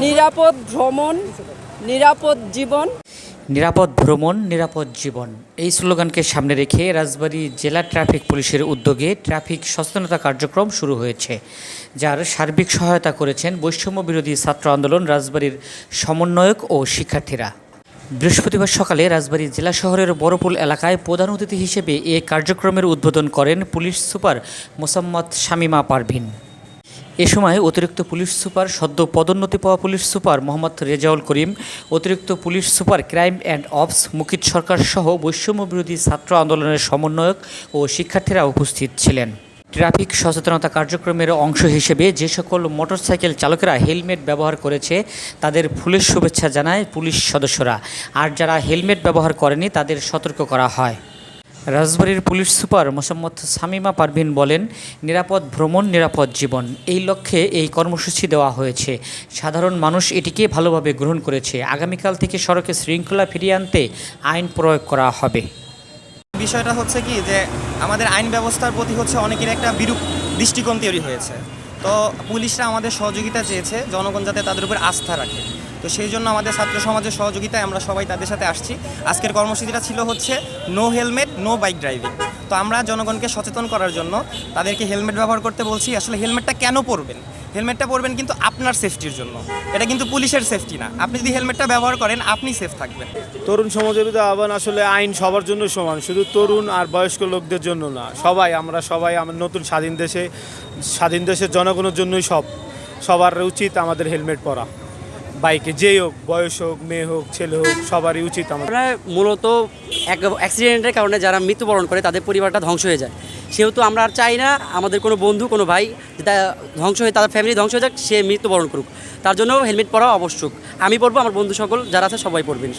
নিরাপদ ভ্রমণ, নিরাপদ জীবন। নিরাপদ ভ্রমণ, নিরাপদ জীবন। এই স্লোগানকে সামনে রেখে রাজবাড়ী জেলা ট্রাফিক পুলিশের উদ্যোগে ট্রাফিক সচেতনতা কার্যক্রম শুরু হয়েছে, যার সার্বিক সহায়তা করেছেন বৈষম্য বিরোধী ছাত্র আন্দোলন রাজবাড়ির সমন্বয়ক ও শিক্ষার্থীরা। বৃহস্পতিবার সকালে রাজবাড়ী জেলা শহরের বড়পুল এলাকায় প্রধান অতিথি হিসেবে এ কার্যক্রমের উদ্বোধন করেন পুলিশ সুপার মোসাম্মদ শামিমা পারভিন। এ সময় অতিরিক্ত পুলিশ সুপার, সদ্য পদোন্নতি পাওয়া পুলিশ সুপার মোহাম্মদ রেজাউল করিম, অতিরিক্ত police super crime and ops Mukit Sarkar সহ বৈষম্য বিরোধী ছাত্র আন্দোলনের সমন্বয়ক ও শিক্ষার্থীরা উপস্থিত ছিলেন। ট্রাফিক সচেতনতা কার্যক্রমের অংশ হিসেবে যে সকল মোটরসাইকেল চালকেরা হেলমেট ব্যবহার করেছে, তাদের ফুলের শুভেচ্ছা জানায় পুলিশ সদস্যরা। আর যারা হেলমেট ব্যবহার করেনি, তাদের সতর্ক করা হয়। রাজবাড়ির পুলিশ সুপার মোসাম্মদ সামিমা পারভিন বলেন, নিরাপদ ভ্রমণ, নিরাপদ জীবন। এই লক্ষ্যে এই কর্মসূচি দেওয়া হয়েছে। সাধারণ মানুষ এটিকে ভালোভাবে গ্রহণ করেছে। আগামীকাল থেকে সড়কে শৃঙ্খলা ফিরিয়ে আনতে আইন প্রয়োগ করা হবে। বিষয়টা হচ্ছে কি যে, আমাদের আইন ব্যবস্থার প্রতি হচ্ছে অনেকের একটা বিরূপ দৃষ্টিকোণ তৈরি হয়েছে। তো পুলিশরা আমাদের সহযোগিতা চেয়েছে, জনগণ যাতে তাদের উপর আস্থা রাখে। তো সেই জন্য আমাদের ছাত্র সমাজের সহযোগিতায় আমরা সবাই তাদের সাথে আসছি। আজকের কর্মসূচিটা ছিল হচ্ছে no helmet no bike driving তো আমরা জনগণকে সচেতন করার জন্য তাদেরকে হেলমেট ব্যবহার করতে বলছি, আসলে হেলমেটটা কেন পরবেন? হেলমেটটা পরবেন কিন্তু আপনার সেফটির জন্য। এটা কিন্তু পুলিশের সেফটি না। আপনি যদি হেলমেটটা ব্যবহার করেন, আপনি সেফ থাকবেন। তরুণ সমাজবিদ আহ্বান, আসলে আইন সবার জন্য সমান। শুধু তরুণ আর বয়স্ক লোকদের জন্য না, সবাই, আমরা সবাই, আমার নতুন স্বাধীন দেশে, স্বাধীন দেশের জনগণের জন্যই সব। সবার উচিত আমাদের হেলমেট পরা। বাইকে, যেই হোক, বয়স হোক, মেয়ে হোক, ছেলে হোক, সবারই উচিত আমাদের। মূলত এক অ্যাক্সিডেন্টের কারণে যারা মৃত্যুবরণ করে, তাদের পরিবারটা ধ্বংস হয়ে যায়। সেহেতু আমরা আর চাই না আমাদের কোনো বন্ধু, কোনো ভাই যেটা ধ্বংস হয়ে, তাদের ফ্যামিলি ধ্বংস হয়ে যাক, সে মৃত্যুবরণ করুক। তার জন্য হেলমেট পরা আবশ্যক। আমি পরবো, আমার বন্ধু সকল, যারা আছে, সবাই পরবেন